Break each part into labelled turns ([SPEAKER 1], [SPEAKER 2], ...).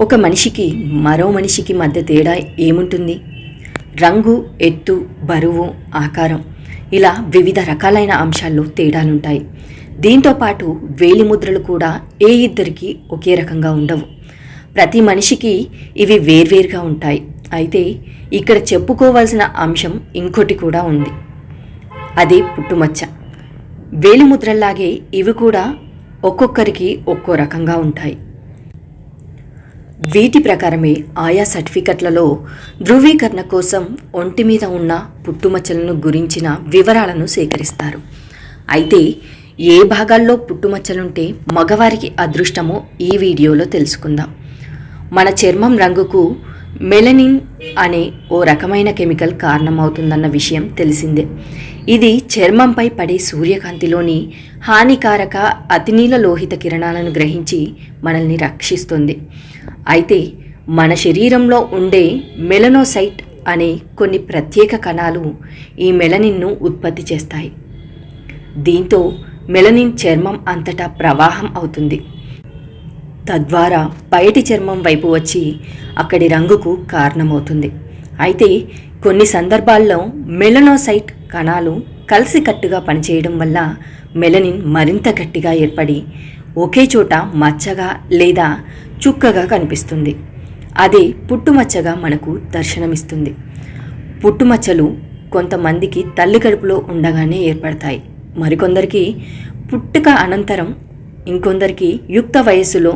[SPEAKER 1] ఒక మనిషికి మరో మనిషికి మధ్య తేడా ఏముంటుంది? రంగు ఎత్తు బరువు ఆకారం ఇలా వివిధ రకాలైన అంశాల్లో తేడాలుంటాయి. దీంతో పాటు వేలిముద్రలు కూడా ఏ ఇద్దరికి ఒకే రకంగా ఉండవు. ప్రతి మనిషికి ఇవి వేర్వేరుగా ఉంటాయి. అయితే ఇక్కడ చెప్పుకోవాల్సిన అంశం ఇంకోటి కూడా ఉంది. అదే పుట్టుమచ్చ. వేలిముద్రల్లాగే ఇవి కూడా ఒక్కొక్కరికి ఒక్కో రకంగా ఉంటాయి. వీటి ప్రకారమే ఆయా సర్టిఫికెట్లలో ధృవీకరణ కోసం ఒంటి మీద ఉన్న పుట్టుమచ్చలను గురించిన వివరాలను సేకరిస్తారు. అయితే ఏ భాగాల్లో పుట్టుమచ్చలుంటే మగవారికి అదృష్టమో ఈ వీడియోలో తెలుసుకుందాం. మన చర్మం రంగుకు మెలనిన్ అనే ఓ రకమైన కెమికల్ కారణమవుతుందన్న విషయం తెలిసిందే. ఇది చర్మంపై పడే సూర్యకాంతిలోని హానికారక అతినీల లోహిత కిరణాలను గ్రహించి మనల్ని రక్షిస్తుంది. అయితే మన శరీరంలో ఉండే మెలనోసైట్ అనే కొన్ని ప్రత్యేక కణాలు ఈ మెలనిన్ను ఉత్పత్తి చేస్తాయి. దీంతో మెలనిన్ చర్మం అంతటా ప్రవాహం అవుతుంది. తద్వారా బయటి చర్మం వైపు వచ్చి అక్కడి రంగుకు కారణమవుతుంది. అయితే కొన్ని సందర్భాల్లో మెలనోసైట్ కణాలు కలిసికట్టుగా పనిచేయడం వల్ల మెలనిన్ మరింత గట్టిగా ఏర్పడి ఒకే చోట మచ్చగా లేదా చుక్కగా కనిపిస్తుంది. అదే పుట్టుమచ్చగా మనకు దర్శనమిస్తుంది. పుట్టుమచ్చలు కొంతమందికి తల్లి కడుపులో ఉండగానే ఏర్పడతాయి. మరికొందరికి పుట్టుక అనంతరం ఇంకొందరికి యుక్త వయస్సులో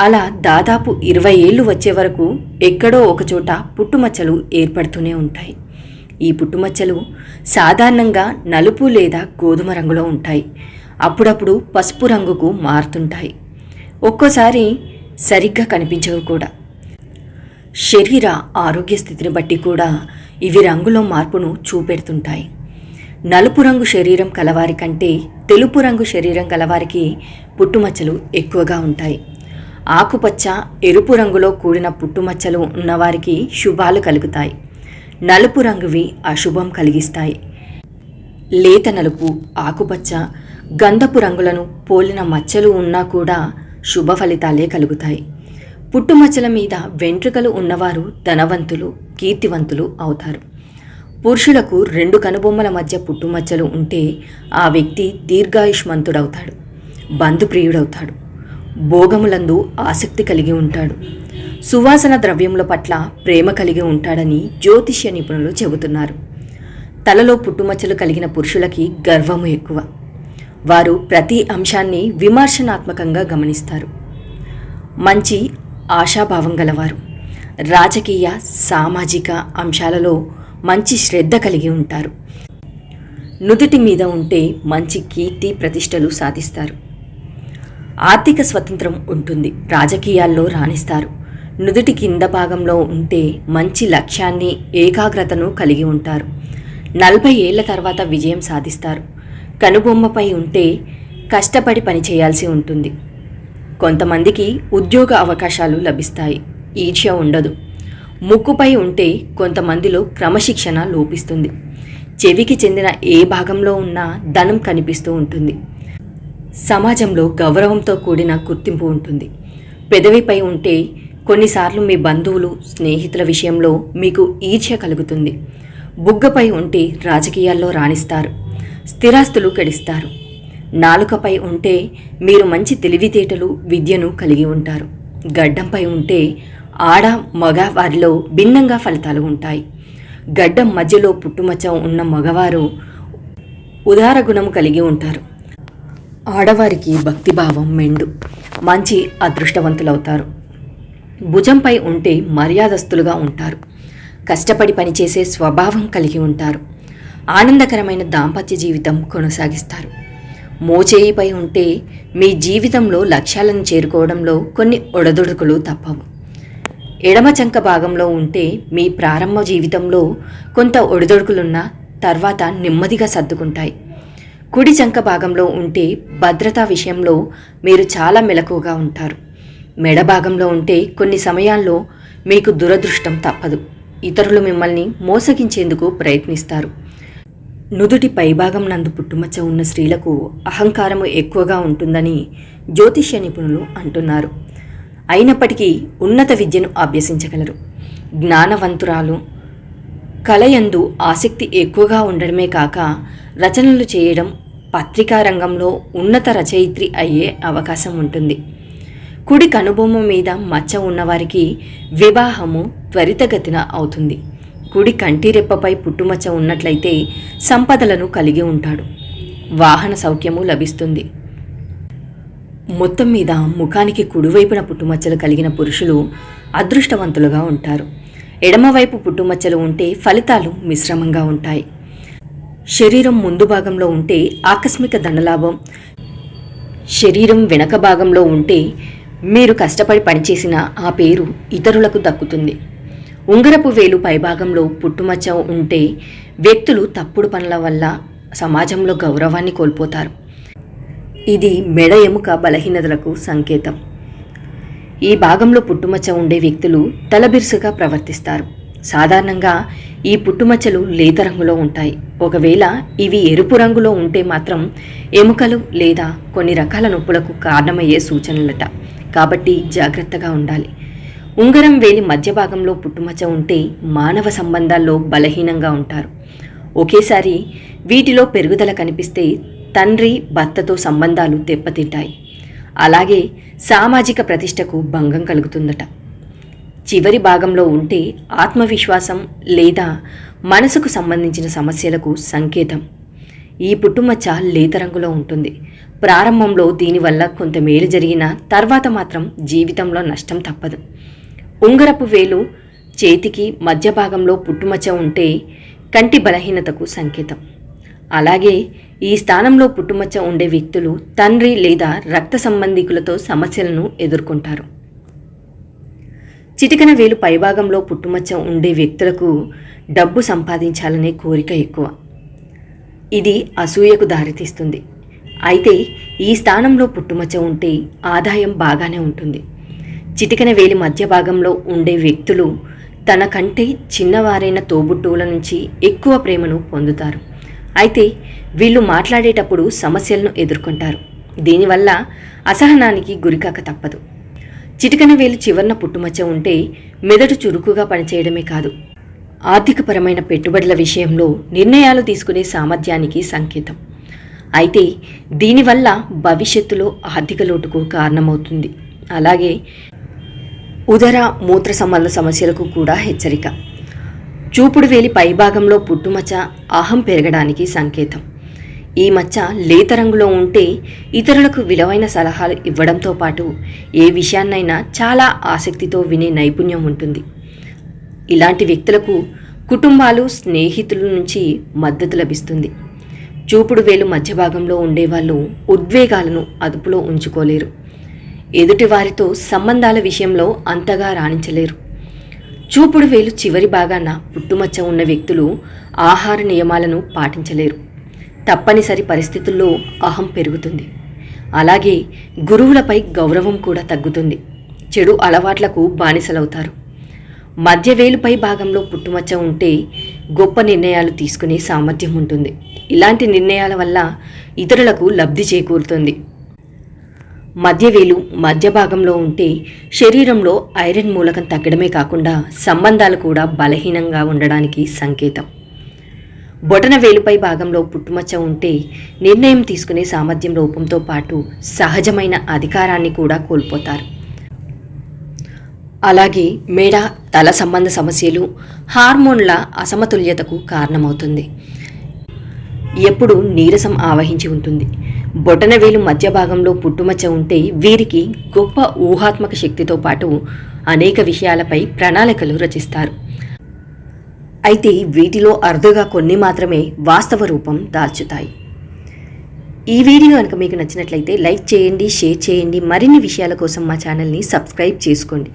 [SPEAKER 1] అలా దాదాపు ఇరవై ఏళ్ళు వచ్చే వరకు ఎక్కడో ఒకచోట పుట్టుమచ్చలు ఏర్పడుతూనే ఉంటాయి. ఈ పుట్టుమచ్చలు సాధారణంగా నలుపు లేదా గోధుమ రంగులో ఉంటాయి. అప్పుడప్పుడు పసుపు రంగుకు మారుతుంటాయి. ఒక్కోసారి సరిగ్గా కనిపించవు కూడా. శరీర ఆరోగ్య స్థితిని బట్టి కూడా ఇవి రంగులో మార్పును చూపెడుతుంటాయి. నలుపు రంగు శరీరం కలవారి కంటే తెలుపు రంగు శరీరం కలవారికి పుట్టుమచ్చలు ఎక్కువగా ఉంటాయి. ఆకుపచ్చ ఎరుపు రంగులో కూడిన పుట్టుమచ్చలు ఉన్నవారికి శుభాలు కలుగుతాయి. నలుపు రంగువి అశుభం కలిగిస్తాయి. లేత నలుపు ఆకుపచ్చ గంధపు రంగులను పోలిన మచ్చలు ఉన్నా కూడా శుభ ఫలితాలే కలుగుతాయి. పుట్టుమచ్చల మీద వెంట్రుకలు ఉన్నవారు ధనవంతులు కీర్తివంతులు అవుతారు. పురుషులకు రెండు కనుబొమ్మల మధ్య పుట్టుమచ్చలు ఉంటే ఆ వ్యక్తి దీర్ఘాయుష్మంతుడవుతాడు బంధుప్రియుడవుతాడు భోగములందు ఆసక్తి కలిగి ఉంటాడు. సువాసన ద్రవ్యముల పట్ల ప్రేమ కలిగి ఉంటాడని జ్యోతిష్య నిపుణులు చెబుతున్నారు. తలలో పుట్టుమచ్చలు కలిగిన పురుషులకి గర్వము ఎక్కువ. వారు ప్రతి అంశాన్ని విమర్శనాత్మకంగా గమనిస్తారు. మంచి ఆశాభావం గలవారు. రాజకీయ సామాజిక అంశాలలో మంచి శ్రద్ధ కలిగి ఉంటారు. నుదుటి మీద ఉంటే మంచి కీర్తి ప్రతిష్టలు సాధిస్తారు. ఆర్థిక స్వతంత్రం ఉంటుంది. రాజకీయాల్లో రాణిస్తారు. నుదుటి కింద భాగంలో ఉంటే మంచి లక్ష్యాన్ని ఏకాగ్రతను కలిగి ఉంటారు. నలభై ఏళ్ళ తర్వాత విజయం సాధిస్తారు. కనుబొమ్మపై ఉంటే కష్టపడి పని చేయాల్సి ఉంటుంది. కొంతమందికి ఉద్యోగ అవకాశాలు లభిస్తాయి. ఈర్ష్య ఉండదు. ముక్కుపై ఉంటే కొంతమందిలో క్రమశిక్షణ లోపిస్తుంది. చెవికి చెందిన ఏ భాగంలో ఉన్నా ధనం కనిపిస్తూ ఉంటుంది. సమాజంలో గౌరవంతో కూడిన గుర్తింపు ఉంటుంది. పెదవిపై ఉంటే కొన్నిసార్లు మీ బంధువులు స్నేహితుల విషయంలో మీకు ఈర్ష్య కలుగుతుంది. బుగ్గపై ఉంటే రాజకీయాల్లో రాణిస్తారు. స్థిరాస్తులు గడిస్తారు నాలుకపై ఉంటే మీరు మంచి తెలివితేటలు విద్యను కలిగి ఉంటారు. గడ్డంపై ఉంటే ఆడ మగ వారిలో భిన్నంగా ఫలితాలు ఉంటాయి. గడ్డం మధ్యలో పుట్టుమచ్చ ఉన్న మగవారు ఉదార గుణం కలిగి ఉంటారు. ఆడవారికి భక్తిభావం మెండు. మంచి అదృష్టవంతులవుతారు. భుజంపై ఉంటే మర్యాదస్తులుగా ఉంటారు. కష్టపడి పనిచేసే స్వభావం కలిగి ఉంటారు. ఆనందకరమైన దాంపత్య జీవితం కొనసాగిస్తారు. మోచేయిపై ఉంటే మీ జీవితంలో లక్ష్యాలను చేరుకోవడంలో కొన్ని ఒడదొడుకులు తప్పవు. ఎడమ చంక భాగంలో ఉంటే మీ ప్రారంభ జీవితంలో కొంత ఒడిదొడుకులున్న తర్వాత నెమ్మదిగా సర్దుకుంటాయి. కుడి చంక భాగంలో ఉంటే భద్రతా విషయంలో మీరు చాలా మెలకువగా ఉంటారు. మెడ భాగంలో ఉంటే కొన్ని సమయాల్లో మీకు దురదృష్టం తప్పదు. ఇతరులు మిమ్మల్ని మోసగించేందుకు ప్రయత్నిస్తారు. నుదుటి పైభాగం నందు పుట్టుమచ్చ ఉన్న స్త్రీలకు అహంకారము ఎక్కువగా ఉంటుందని జ్యోతిష్య నిపుణులు అంటున్నారు. అయినప్పటికీ ఉన్నత విద్యను అభ్యసించగలరు. జ్ఞానవంతురాలు కళయందు ఆసక్తి ఎక్కువగా ఉండడమే కాక రచనలు చేయడం పత్రికా రంగంలో ఉన్నత రచయిత్రి అయ్యే అవకాశం ఉంటుంది. కుడి కనుబొమ్మ మీద మచ్చ ఉన్నవారికి వివాహము త్వరితగతిన అవుతుంది. కుడి కంటిరెప్పపై పుట్టుమచ్చ ఉన్నట్లయితే సంపదలను కలిగి ఉంటాడు. వాహన సౌఖ్యము లభిస్తుంది. మొత్తం మీద ముఖానికి కుడివైపున పుట్టుమచ్చలు కలిగిన పురుషులు అదృష్టవంతులుగా ఉంటారు. ఎడమవైపు పుట్టుమచ్చలు ఉంటే ఫలితాలు మిశ్రమంగా ఉంటాయి. శరీరం ముందు భాగంలో ఉంటే ఆకస్మిక ధనలాభం శరీరం వెనక భాగంలో ఉంటే మీరు కష్టపడి పనిచేసిన ఆ పేరు ఇతరులకు దక్కుతుంది. ఉంగరపు వేలు పైభాగంలో పుట్టుమచ్చ ఉంటే వ్యక్తులు తప్పుడు పనుల వల్ల సమాజంలో గౌరవాన్ని కోల్పోతారు. ఇది మెడ ఎముక బలహీనతలకు సంకేతం. ఈ భాగంలో పుట్టుమచ్చ ఉండే వ్యక్తులు తలబిరుసుగా ప్రవర్తిస్తారు. సాధారణంగా ఈ పుట్టుమచ్చలు లేత రంగులో ఉంటాయి. ఒకవేళ ఇవి ఎరుపు రంగులో ఉంటే మాత్రం ఎముకలు లేదా కొన్ని రకాల నొప్పులకు కారణమయ్యే సూచనలట. కాబట్టి జాగ్రత్తగా ఉండాలి. ఉంగరం వేలి మధ్య భాగంలో పుట్టుమచ్చ ఉంటే మానవ సంబంధాల్లో బలహీనంగా ఉంటారు. ఒకేసారి వీటిలో పెరుగుదల కనిపిస్తే తండ్రి భర్తతో సంబంధాలు దెబ్బతింటాయి. అలాగే సామాజిక ప్రతిష్టకు భంగం కలుగుతుందట. చివరి భాగంలో ఉంటే ఆత్మవిశ్వాసం లేదా మనసుకు సంబంధించిన సమస్యలకు సంకేతం. ఈ పుట్టుమచ్చ లేత రంగులో ఉంటుంది. ప్రారంభంలో దీనివల్ల కొంత మేలు జరిగినా తర్వాత మాత్రం జీవితంలో నష్టం తప్పదు. ఉంగరపు వేలు చేతికి మధ్య భాగంలో పుట్టుమచ్చ ఉంటే కంటి బలహీనతకు సంకేతం. అలాగే ఈ స్థానంలో పుట్టుమచ్చ ఉండే వ్యక్తులు తండ్రి లేదా రక్త సంబంధికులతో సమస్యలను ఎదుర్కొంటారు. చిటికన వేలు పైభాగంలో పుట్టుమచ్చ ఉండే వ్యక్తులకు డబ్బు సంపాదించాలనే కోరిక ఎక్కువ. ఇది అసూయకు దారితీస్తుంది. అయితే ఈ స్థానంలో పుట్టుమచ్చ ఉంటే ఆదాయం బాగానే ఉంటుంది. చిటికన వేలి మధ్య భాగంలో ఉండే వ్యక్తులు తన కంటే చిన్నవారైన తోబుట్టువుల నుంచి ఎక్కువ ప్రేమను పొందుతారు. అయితే వీళ్ళు మాట్లాడేటప్పుడు సమస్యలను ఎదుర్కొంటారు. దీనివల్ల అసహనానికి గురికాక తప్పదు. చిటికన వేలు చివరన పుట్టుమచ్చ ఉంటే మెదడు చురుకుగా పనిచేయడమే కాదు. ఆర్థికపరమైన పెట్టుబడుల విషయంలో నిర్ణయాలు తీసుకునే సామర్థ్యానికి సంకేతం. అయితే దీనివల్ల భవిష్యత్తులో ఆర్థిక లోటుకు కారణమవుతుంది. అలాగే ఉదర మూత్ర సంబంధ సమస్యలకు కూడా హెచ్చరిక. చూపుడు వేలి పైభాగంలో పుట్టుమచ్చ అహం పెరగడానికి సంకేతం. ఈ మచ్చ లేత రంగులో ఉంటే ఇతరులకు విలువైన సలహాలు ఇవ్వడంతో పాటు ఏ విషయాన్నైనా చాలా ఆసక్తితో వినే నైపుణ్యం ఉంటుంది. ఇలాంటి వ్యక్తులకు కుటుంబాలు స్నేహితుల నుంచి మద్దతు లభిస్తుంది. చూపుడు వేలు మధ్య భాగంలో ఉండేవాళ్ళు ఉద్వేగాలను అదుపులో ఉంచుకోలేరు. ఎదుటి వారితో సంబంధాల విషయంలో అంతగా రాణించలేరు. చూపుడు వేలు చివరి భాగాన పుట్టుమచ్చ ఉన్న వ్యక్తులు ఆహార నియమాలను పాటించలేరు. తప్పనిసరి పరిస్థితుల్లో అహం పెరుగుతుంది. అలాగే గురువులపై గౌరవం కూడా తగ్గుతుంది. చెడు అలవాట్లకు బానిసలవుతారు. మధ్య వేలుపై భాగంలో పుట్టుమచ్చ ఉంటే గొప్ప నిర్ణయాలు తీసుకునే సామర్థ్యం ఉంటుంది. ఇలాంటి నిర్ణయాల వల్ల ఇతరులకు లబ్ధి చేకూరుతుంది. మధ్యవేలు మధ్య భాగంలో ఉంటే శరీరంలో ఐరన్ మూలకం తగ్గడమే కాకుండా సంబంధాలు కూడా బలహీనంగా ఉండడానికి సంకేతం. బొటన వేలుపై భాగంలో పుట్టుమచ్చ ఉంటే నిర్ణయం తీసుకునే సామర్థ్యం లోపంతో పాటు సహజమైన అధికారాన్ని కూడా కోల్పోతారు. అలాగే మెడ తల సంబంధ సమస్యలు హార్మోన్ల అసమతుల్యతకు కారణమవుతుంది. ఎప్పుడు నీరసం ఆవహించి ఉంటుంది. బొటనవేలు మధ్య భాగంలో పుట్టుమచ్చ ఉంటే వీరికి గొప్ప ఊహాత్మక శక్తితో పాటు అనేక విషయాలపై ప్రణాళికలు రచిస్తారు. అయితే వీటిలో అరుదుగా కొన్ని మాత్రమే వాస్తవ రూపం దాల్చుతాయి. ఈ వీడియో కనుక మీకు నచ్చినట్లయితే లైక్ చేయండి షేర్ చేయండి మరిన్ని విషయాల కోసం మా ఛానల్ని సబ్స్క్రైబ్ చేసుకోండి.